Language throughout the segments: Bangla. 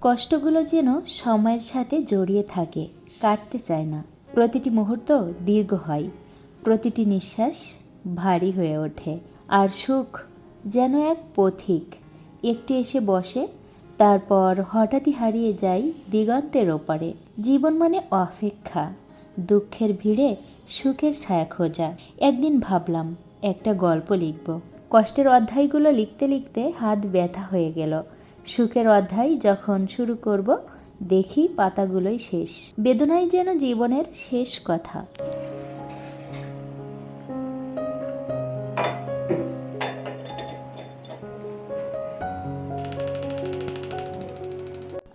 কষ্টগুলো যেন সময়ের সাথে জড়িয়ে থাকে, কাটতে চায় না। প্রতিটি মুহূর্ত দীর্ঘ হয়, প্রতিটি নিঃশ্বাস ভারী হয়ে ওঠে, আর সুখ যেন এক পথিক। একটু এসে বসে, তারপর হঠাৎই হারিয়ে যায় দিগন্তের ওপারে। জীবন মানে অপেক্ষা, দুঃখের ভিড়ে সুখের ছায়া খোঁজা। একদিন ভাবলাম, একটা গল্প লিখব। কষ্টের অধ্যায়গুলো লিখতে লিখতে হাত ব্যথা হয়ে গেল। সুখের অধ্যায় যখন শুরু করব দেখি পাতাগুলোই শেষ। বেদনাই যেন জীবনের শেষ কথা।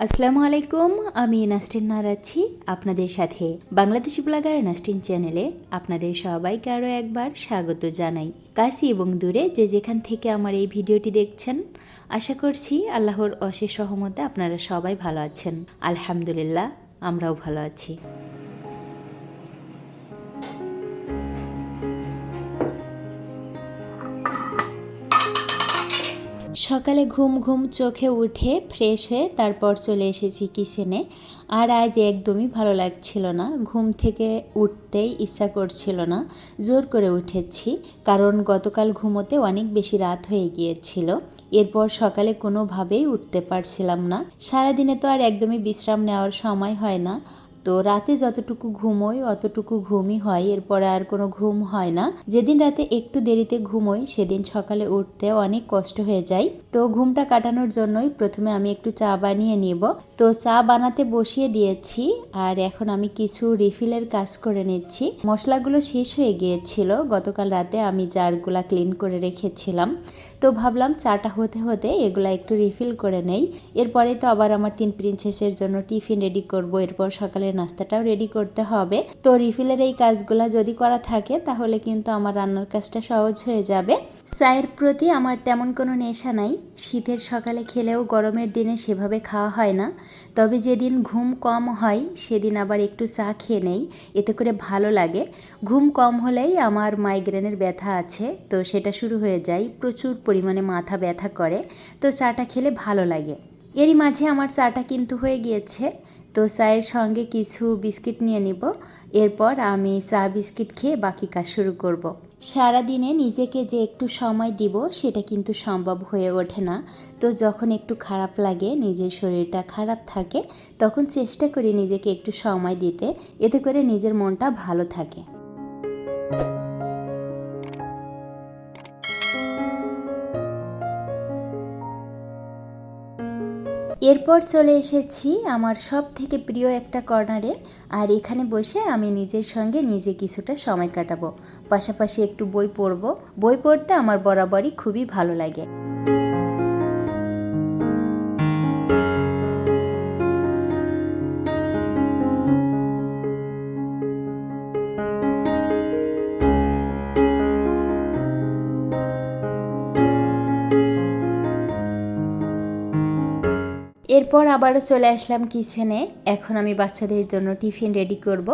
আসসালামু আলাইকুম, আমি নাস্টিন নারাচ্ছি আপনাদের সাথে। বাংলাদেশি ব্লগার নাস্টিন চ্যানেলে আপনাদের সবাইকে আরও একবার স্বাগত জানাই। কাশি এবং দূরে যে যেখান থেকে আমার এই ভিডিওটি দেখছেন, আশা করছি আল্লাহর অশেষ সহমতে আপনারা সবাই ভালো আছেন। আলহামদুলিল্লাহ, আমরাও ভালো আছি। সকালে ঘুম ঘুম চোখে উঠে ফ্রেশ হয়ে তারপর চলে এসেছি কিচেনে আর আজ একদমই ভালো লাগছিল না। ঘুম থেকে উঠতেই ইচ্ছা করছিল না। জোর করে উঠেছি। কারণ গতকাল ঘুমোতে অনেক বেশি রাত হয়ে গিয়েছিল। এরপর সকালে কোনোভাবেই উঠতে পারছিলাম না। সারাদিনে তো আর একদমই বিশ্রাম নেওয়ার সময় হয় না। তো রাতে যতটুকু ঘুমোই, অতটুকু ঘুমই হয়। এরপরে আর কোনো ঘুম হয় না। যেদিন রাতে একটু দেরিতে ঘুমোই, সেদিন সকালে উঠতে অনেক কষ্ট হয়ে যায়। তো ঘুমটা কাটানোর জন্যই প্রথমে আমি একটু চা বানিয়ে নিব। তো চা বানাতে বসিয়ে দিয়েছি আর এখন আমি কিছু রিফিলের কাজ করে নিচ্ছি। মশলাগুলো শেষ হয়ে গিয়েছিল। গতকাল রাতে আমি জারগুলা ক্লিন করে রেখেছিলাম। তো ভাবলাম চাটা হতে হতে এগুলা একটু রিফিল করে নেই। এরপরে তো আবার আমার তিন প্রিন্সেসের জন্য টিফিন রেডি করব। এরপর নাস্তাটাও রেডি করতে হবে। তো রিফিলের এই কাজগুলো যদি করা থাকে, তাহলে কিন্তু আমার রান্নার কাজটা সহজ হয়ে যাবে। চায়ের প্রতি আমার তেমন কোনো নেশা নাই। শীতের সকালে খেলেও গরমের দিনে সেভাবে খাওয়া হয় না। তবে যেদিন ঘুম কম হয়, সেদিন আবার একটু চা খেয়ে নেই। এতে করে ভালো লাগে। ঘুম কম হলেই আমার মাইগ্রেনের ব্যথা আছে। তো সেটা শুরু হয়ে যায়। প্রচুর পরিমাণে মাথা ব্যথা করে। তো চাটা খেলে ভালো লাগে। এরই মাঝে আমার চাটা কিন্তু হয়ে গিয়েছে। তো চায়ের সঙ্গে কিছু বিস্কিট নিয়ে নিব। এরপর আমি চা বিস্কিট খেয়ে বাকি কাজ শুরু করব। সারাদিনে নিজেকে যে একটু সময় দিব, সেটা কিন্তু সম্ভব হয়ে ওঠে না। তো যখন একটু খারাপ লাগে, নিজের শরীরটা খারাপ থাকে, তখন চেষ্টা করি নিজেকে একটু সময় দিতে। এতে করে নিজের মনটা ভালো থাকে। এরপর চলে এসেছি আমার সব থেকে প্রিয় একটা কর্নারে, আর এখানে বসে আমি নিজের সঙ্গে নিজে কিছুটা সময় কাটাবো। পাশাপাশি একটু বই পড়ব। বই পড়তে আমার বরাবরই খুবই ভালো লাগে। এরপর আবারও চলে আসলাম কিচেনে। এখন আমি বাচ্চাদের জন্য টিফিন রেডি করব।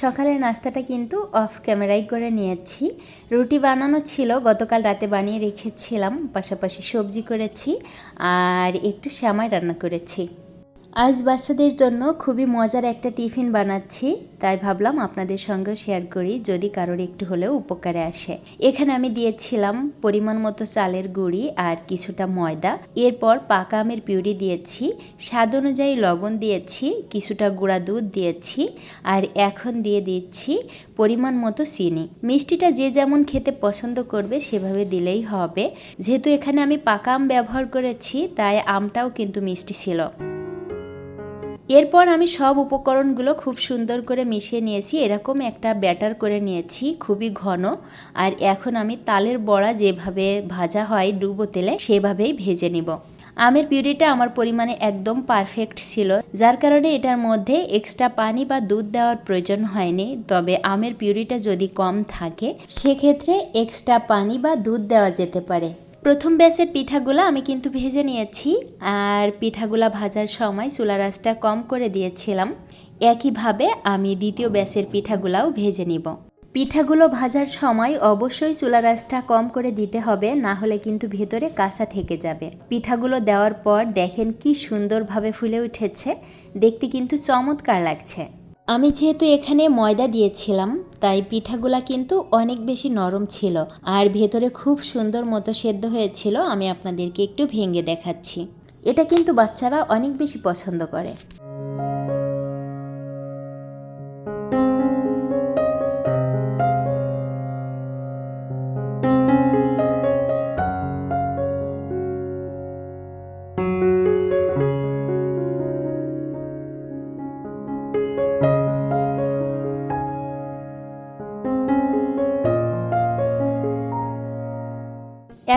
সকালের নাস্তাটা কিন্তু অফ ক্যামেরাই করে নিয়েছি। রুটি বানানো ছিল, গতকাল রাতে বানিয়ে রেখেছিলাম। পাশাপাশি সবজি করেছি আর একটু শ্যামাই রান্না করেছি। আজ বাচ্চাদের জন্য খুবই মজার একটা টিফিন বানাচ্ছি, তাই ভাবলাম আপনাদের সঙ্গে শেয়ার করি, যদি কারোর একটু হলেও উপকারে আসে। এখানে আমি দিয়েছিলাম পরিমাণ মতো চালের গুঁড়ি আর কিছুটা ময়দা। এরপর পাকা আমের পিউরি দিয়েছি, স্বাদ অনুযায়ী লবণ দিয়েছি, কিছুটা গুঁড়া দুধ দিয়েছি আর এখন দিয়ে দিচ্ছি পরিমাণ মতো চিনি। মিষ্টিটা যে যেমন খেতে পছন্দ করবে সেভাবে দিলেই হবে। যেহেতু এখানে আমি পাকা আম ব্যবহার করেছি, তাই আমটাও কিন্তু মিষ্টি ছিল। এরপর আমি সব উপকরণগুলো খুব সুন্দর করে মিশিয়ে নিয়েছি। এরকম একটা ব্যাটার করে নিয়েছি, খুবই ঘন। আর এখন আমি তালের বড়া যেভাবে ভাজা হয় ডুবো তেলে, সেভাবেই ভেজে নিব। আমের পিউরিটা আমার পরিমাণে একদম পারফেক্ট ছিল, যার কারণে এটার মধ্যে এক্সট্রা পানি বা দুধ দেওয়ার প্রয়োজন হয়নি। তবে আমের পিউরিটা যদি কম থাকে, সেক্ষেত্রে এক্সট্রা পানি বা দুধ দেওয়া যেতে পারে। প্রথম ব্যাচের পিঠাগুলো আমি কিন্তু ভেজে নিয়েছি, আর পিঠাগুলা ভাজার সময় চুলা রাসটা কম করে দিয়েছিলাম। একইভাবে আমি দ্বিতীয় ব্যাচের পিঠাগুলাও ভেজে নিব। পিঠাগুলো ভাজার সময় অবশ্যই চুলা রাসটা কম করে দিতে হবে, না হলে কিন্তু ভেতরে কাঁচা থেকে যাবে। পিঠাগুলো দেওয়ার পর দেখেন কি সুন্দরভাবে ফুলে উঠেছে, দেখতে কিন্তু চমৎকার লাগছে। আমি যেহেতু এখানে ময়দা দিয়েছিলাম তাই পিঠাগুলা কিন্তু অনেক বেশি নরম ছিল। আর ভেতরে খুব সুন্দর মতো সেদ্ধ হয়েছিল, আমি আপনাদেরকে একটু ভেঙে দেখাচ্ছি। এটা কিন্তু বাচ্চারা অনেক বেশি পছন্দ করে।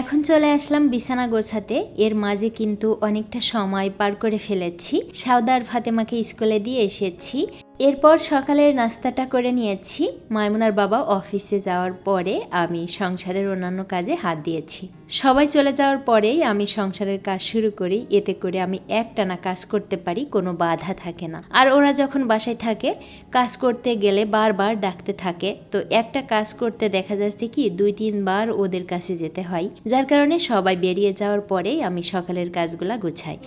এখন চলে আসলাম বিছানা গোছাতে। এর মাঝে কিন্তু অনেকটা সময় পার করে ফেলেছি। সাউদার ফাতেমাকে স্কুলে দিয়ে এসেছি। এরপর সকালের নাস্তাটা করে নিয়েছি। মাইমুনার বাবা অফিসে যাওয়ার পরে আমি সংসারের অন্যান্য কাজে হাত দিয়েছি। সবাই চলে যাওয়ার পরেই আমি সংসারের কাজ শুরু করি। এতে করে আমি একটানা কাজ করতে পারি, কোনো বাধা থাকে না। আর ওরা যখন বাসায় থাকে, কাজ করতে গেলে বারবার ডাকতে থাকে। তো একটা কাজ করতে দেখা যাচ্ছে কি, দুই তিনবার ওদের কাছে যেতে হয়। যার কারণে সবাই বেরিয়ে যাওয়ার পরেই আমি সকালের কাজগুলা গুছাই।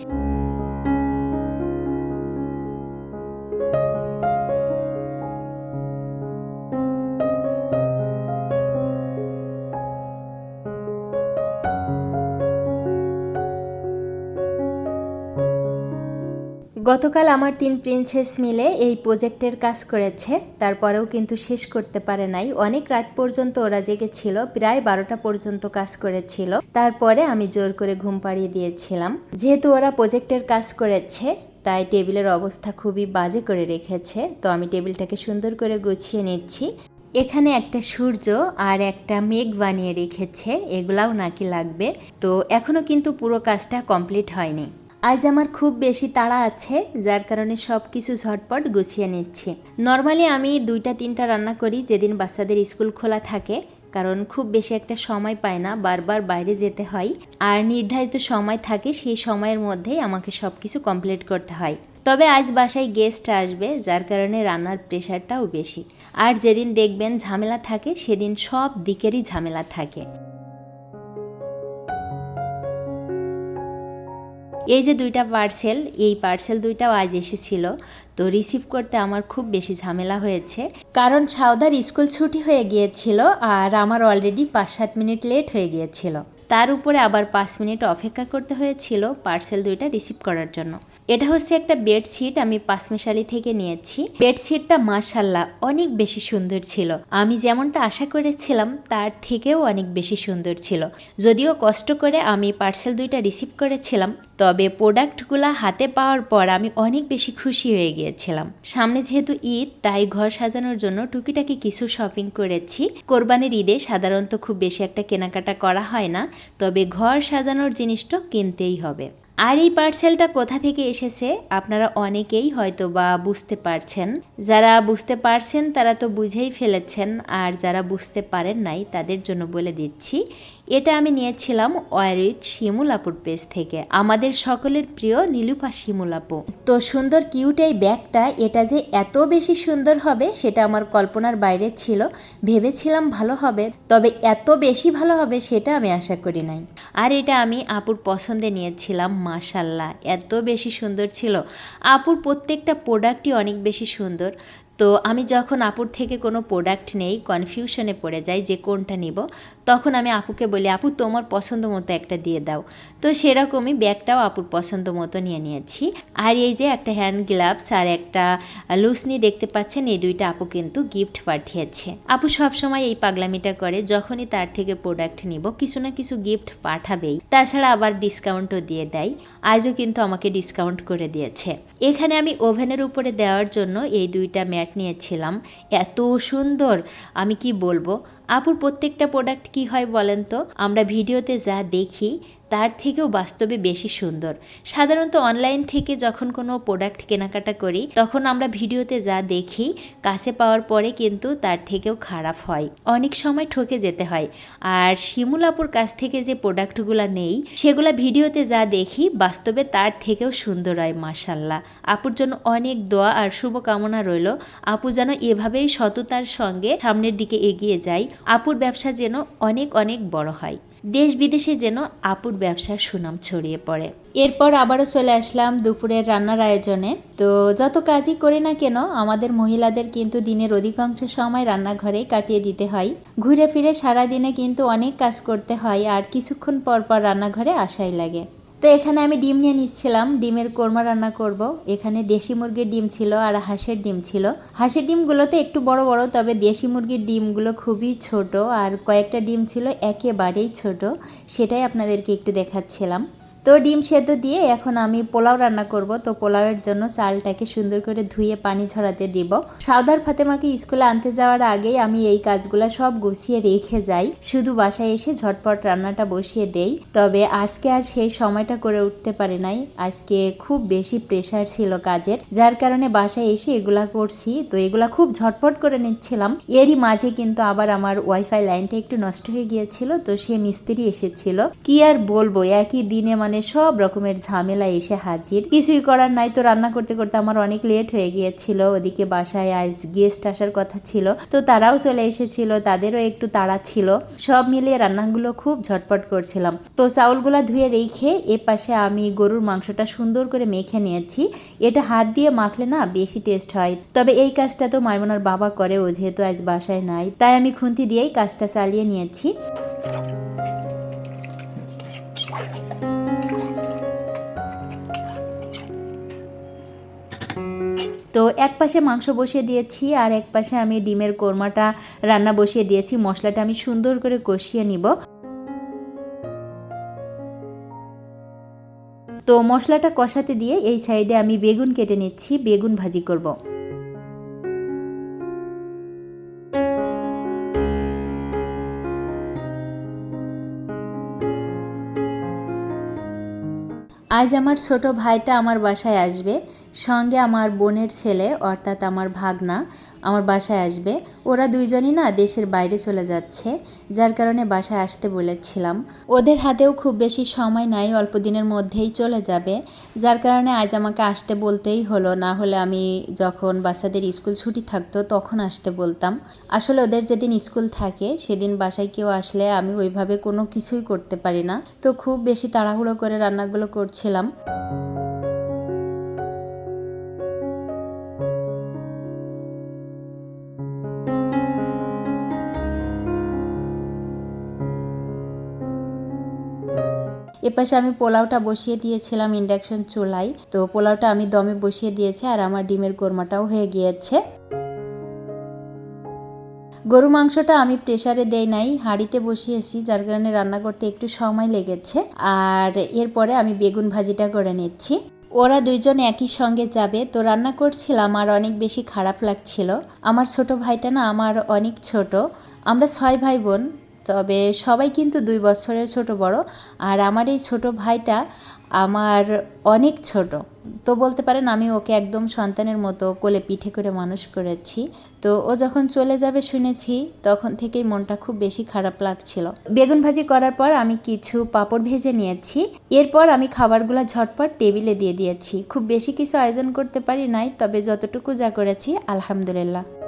গতকাল আমার তিন প্রিন্সেস মিলে এই প্রজেক্টের কাজ করেছে, তারপরেও কিন্তু শেষ করতে পারে নাই। অনেক রাত পর্যন্ত ওরা জেগেছিল, প্রায় বারোটা পর্যন্ত কাজ করেছিল। তারপরে আমি জোর করে ঘুম পাড়িয়ে দিয়েছিলাম। যেহেতু ওরা প্রজেক্টের কাজ করেছে, তাই টেবিলের অবস্থা খুবই বাজে করে রেখেছে, তো আমি টেবিলটাকে সুন্দর করে গুছিয়ে নিচ্ছি। এখানে একটা সূর্য আর একটা মেঘ বানিয়ে রেখেছে, এগুলাও নাকি লাগবে। তো এখনও কিন্তু পুরো কাজটা কমপ্লিট হয়নি। আজ আমার খুব বেশি তাড়া আছে, যার কারণে সব কিছু ঝটপট গুছিয়ে নিচ্ছি। নর্মালি আমি দুইটা, তিনটা রান্না করি যেদিন বাচ্চাদের স্কুল খোলা থাকে, কারণ খুব বেশি একটা সময় পায় না, বারবার বাইরে যেতে হয়। আর নির্ধারিত সময় থাকে, সেই সময়ের মধ্যেই আমাকে সব কিছু কমপ্লিট করতে হয়। তবে আজ বাসায় গেস্ট আসবে, যার কারণে রান্নার প্রেশারটাও বেশি। আর যেদিন দেখবেন ঝামেলা থাকে, সেদিন সব দিকেরই ঝামেলা থাকে। এই যে দুইটা পার্সেল এই পার্সেল দুইটাও আজ এসেছিল, তো রিসিভ করতে আমার খুব বেশি ঝামেলা হয়েছে। কারণ সাউদার স্কুল ছুটি হয়ে গিয়েছিল আর আমার অলরেডি পাঁচ সাত মিনিট লেট হয়ে গিয়েছিল। তার উপরে আবার পাঁচ মিনিট অপেক্ষা করতে হয়েছিল পার্সেল দুইটা রিসিভ করার জন্য। এটা হচ্ছে একটা বেডশিট আমি পাঁচমিশালি থেকে নিয়েছি। বেডশিটটা মাশাল্লাহ অনেক বেশি সুন্দর ছিল। আমি যেমনটা আশা করেছিলাম, তার থেকেও অনেক বেশি সুন্দর ছিল। যদিও কষ্ট করে আমি পার্সেল দুইটা রিসিভ করেছিলাম, তবে প্রোডাক্টগুলো হাতে পাওয়ার পর আমি অনেক বেশি খুশি হয়ে গিয়েছিলাম। সামনে যেহেতু ঈদ, তাই ঘর সাজানোর জন্য টুকিটাকি কিছু শপিং করেছি। কোরবানির ঈদে সাধারণত খুব বেশি একটা কেনাকাটা করা হয় না, তবে ঘর সাজানোর জিনিসটা কিনতেই হবে। আর এই পার্সেলটা কোথা থেকে এসেছে আপনারা অনেকেই হয়তো বা বুঝতে পারছেন। যারা বুঝতে পারছেন তারা তো বুঝেই ফেলেছেন, আর যারা বুঝতে পারেন নাই তাদের জন্য বলে দিচ্ছি। এটা আমি নিয়েছিলাম ওয়ারিট শিমুলাপুর পেজ থেকে। আমাদের সকলের প্রিয় নীলুপা শিমুলাপু। তো সুন্দর কিউট এই ব্যাগটা, এটা যে এত বেশি সুন্দর হবে সেটা আমার কল্পনার বাইরে ছিল। ভেবেছিলাম ভালো হবে, তবে এত বেশি ভালো হবে সেটা আমি আশা করি নাই। আর এটা আমি আপুর পছন্দে নিয়েছিলাম মাশাল্লাহ এত বেশি সুন্দর ছিল। আপুর প্রত্যেকটা প্রোডাক্টই অনেক বেশি সুন্দর। তো আমি যখন আপুর থেকে কোনো প্রোডাক্ট নেই কনফিউশনে পড়ে যাই যে কোনটা নিব, তখন আমি আপুকে বলি, আপু, তোমার পছন্দ মতো একটা দিয়ে দাও। তো সেরকমই ব্যাগটাও আপুর পছন্দ মতো নিয়ে নিয়েছি। আর এই যে একটা হ্যান্ড গ্লাভস আর একটা লুসনি দেখতে পাচ্ছেন, এই দুইটা আপু কিন্তু গিফট পাঠিয়েছে। আপু সবসময় এই পাগলামিটা করে, যখনই তার থেকে প্রোডাক্ট নিব, কিছু না কিছু গিফট পাঠাবেই। তাছাড়া আবার ডিসকাউন্টও দিয়ে দেয়। আজও কিন্তু আমাকে ডিসকাউন্ট করে দিয়েছে। এখানে আমি ওভেনের উপরে দেওয়ার জন্য এই দুইটা ম্যাট নিয়েছিলাম। এত সুন্দর, আমি কি বলব? আপুর প্রত্যেকটা প্রোডাক্ট কি হয় বলেন তো? আমরা ভিডিওতে যা দেখি তার থেকেও বাস্তবে বেশি সুন্দর। সাধারণত অনলাইন থেকে যখন কোনো প্রোডাক্ট কেনাকাটা করি, তখন আমরা ভিডিওতে যা দেখি, কাছে পাওয়ার পরে কিন্তু তার থেকেও খারাপ হয়। অনেক সময় ঠকে যেতে হয়। আর শিমুলাপুর কাছ থেকে যে প্রোডাক্টগুলো নেই, সেগুলো ভিডিওতে যা দেখি, বাস্তবে তার থেকেও সুন্দর হয় মাসাল্লাহ আপুর জন্য অনেক দোয়া আর শুভকামনা রইল। আপু যেন এভাবেই সততার সঙ্গে সামনের দিকে এগিয়ে যায়, আপুর ব্যবসা যেন অনেক অনেক বড় হয়। দেশ বিদেশে যেন আপুর ব্যবসার সুনাম ছড়িয়ে পড়ে। এরপর আবারও চলে আসলাম দুপুরের রান্নার আয়োজনে। তো যত কাজই করি না কেন, আমাদের মহিলাদের কিন্তু দিনের অধিকাংশ সময় রান্নাঘরেই কাটিয়ে দিতে হয়। ঘুরে ফিরে সারা দিনে কিন্তু অনেক কাজ করতে হয় আর কিছুক্ষণ পর পর রান্নাঘরে আসাই লাগে। তো এখানে আমি ডিম নিয়ে নিচ্ছিলাম। ডিমের কোরমা রান্না করব। এখানে দেশি মুরগির ডিম ছিল আর হাঁসের ডিম ছিল। হাঁসের ডিমগুলোতে একটু বড় বড়, তবে দেশি মুরগির ডিমগুলো খুবই ছোট আর কয়েকটা ডিম ছিল একেবারেই ছোট। সেটাই আপনাদেরকে একটু দেখাচ্ছিলাম। তো ডিম সেদ্ধ দিয়ে এখন আমি পোলাও রান্না করব। তো পোলাওয়ের জন্য চালটাকে সুন্দর করে ধুয়ে পানি ঝরাতে দিব। সাউদার ফাতেমাকে স্কুলে আনতে যাওয়ার আগেই আমি এই কাজগুলো সব গুছিয়ে রেখে যাই। শুধু বাসায় এসে ঝটপট রান্নাটা বসিয়ে দেই। তবে আজকে আর সেই সময়টা করে উঠতে পারে নাই। আজকে খুব বেশি প্রেশার ছিল কাজের। যার কারণে বাসায় এসে এগুলা করছি। তো এগুলা খুব ঝটপট করে নিচ্ছিলাম। এরই মাঝে কিন্তু আবার আমার ওয়াইফাই লাইনটা একটু নষ্ট হয়ে গিয়েছিল। তো সে মিস্ত্রি এসেছিল। কি আর বলব? একই দিনে মানে সব রকমের ঝামেলা এসে হাজির। কিছুই করার নাই তো রান্না করতে করতে আমার অনেক লেট হয়ে গিয়েছিল। ওদিকে বাসায় আজ গেস্ট আসার কথা ছিল। তো তারাও চলে এসেছিল, তাদেরও একটু তাড়া ছিল। সব মিলিয়ে রান্নাগুলো খুব ঝটপট করছিলাম। তো চাউলগুলো ধুয়ে রেখে এ পাশে আমি গরুর মাংসটা সুন্দর করে মেখে নিয়েছি। এটা হাত দিয়ে মাখলে না বেশি টেস্ট হয়। তবে এই কাজটা তো মাইমনার বাবা করে, ও যেহেতু আজ বাসায় নাই, তাই আমি খুন্তি দিয়েই কাজটা চালিয়ে নিয়েছি। তো এক পাশে মাংস বসিয়ে দিয়েছি আর এক পাশে আমি ডিমের কোরমাটা রান্না বসিয়ে দিয়েছি। মশলাটা আমি সুন্দর করে কষিয়ে নিব। তো মশলাটা কষাতে দিয়ে এই সাইডে আমি বেগুন কেটে নিচ্ছি। বেগুন ভাজি করব। আজ আমার ছোট ভাইটা আমার বাসায় আসবে। সঙ্গে আমার বোনের ছেলে, অর্থাৎ আমার ভাগনা, আমার বাসায় আসবে। ওরা দুইজনই না দেশের বাইরে চলে যাচ্ছে, যার কারণে বাসায় আসতে বলেছিলাম। ওদের হাতেও খুব বেশি সময় নাই, অল্প দিনের মধ্যেই চলে যাবে। যার কারণে আজ আমাকে আসতে বলতেই হলো, না হলে আমি যখন বাচ্চাদের স্কুল ছুটি থাকতো তখন আসতে বলতাম। আসলে ওদের যেদিন স্কুল থাকে, সেদিন বাসায় কেউ আসলে আমি ওইভাবে কোনো কিছুই করতে পারি না। তো খুব বেশি তাড়াহুড়ো করে রান্নাগুলো করছিলাম। এপাশে আমি পোলাওটা বসিয়ে দিয়েছিলাম ইন্ডাকশন চুলায়। তো পোলাওটা আমি দমে বসিয়ে দিয়েছি আর আমার ডিমের কোরমাটাও হয়ে গিয়েছে। গরু মাংসটা আমি প্রেসারে দেই নাই, হাঁড়িতে বসিয়েছি, যার কারণে রান্না করতে একটু সময় লেগেছে। আর এরপরে আমি বেগুন ভাজিটা করে নিচ্ছি। ওরা দুইজন একই সঙ্গে যাবে, তো রান্না করছিলাম আর অনেক বেশি খারাপ লাগছিল। আমার ছোট ভাইটা না, আমার অনেক ছোট। আমরা ছয় ভাই বোন, তবে সবাই কিন্তু দুই বছরের ছোট বড়। আর আমার এই ছোট ভাইটা আমার অনেক ছোট। তো বলতে পারেন আমি ওকে একদম সন্তানের মতো কোলে পিঠে করে মানুষ করেছি। তো ও যখন চলে যাবে শুনেছি, তখন থেকেই মনটা খুব বেশি খারাপ লাগছিল। বেগুন ভাজি করার পর আমি কিছু পাপড় ভেজে নিয়েছি। এরপর আমি খাবারগুলো ঝটপট টেবিলে দিয়ে দিয়েছি। খুব বেশি কিছু আয়োজন করতে পারি নাই, তবে যতটুকু যা করেছি, আলহামদুলিল্লাহ।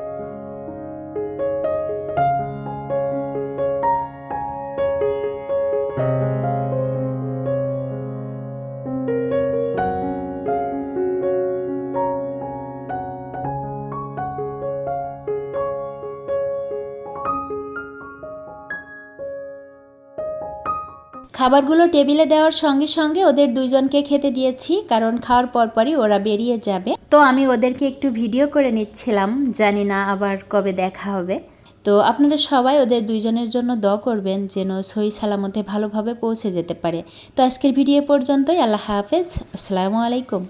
খাবারগুলো টেবিলে দেওয়ার সঙ্গে সঙ্গে ওদের দুইজনকে খেতে দিয়েছি কারণ খাওয়ার পরপরই ওরা বেরিয়ে যাবে। তো আমি ওদেরকে একটু ভিডিও করে নিচ্ছিলাম জানি না আবার কবে দেখা হবে। তো আপনারা সবাই ওদের দুইজনের জন্য দ করবেন যেন সই সালামতে ভালোভাবে পৌঁছে যেতে পারে। তো আজকের ভিডিও পর্যন্তই আল্লাহ হাফেজ আসসালামু আলাইকুম।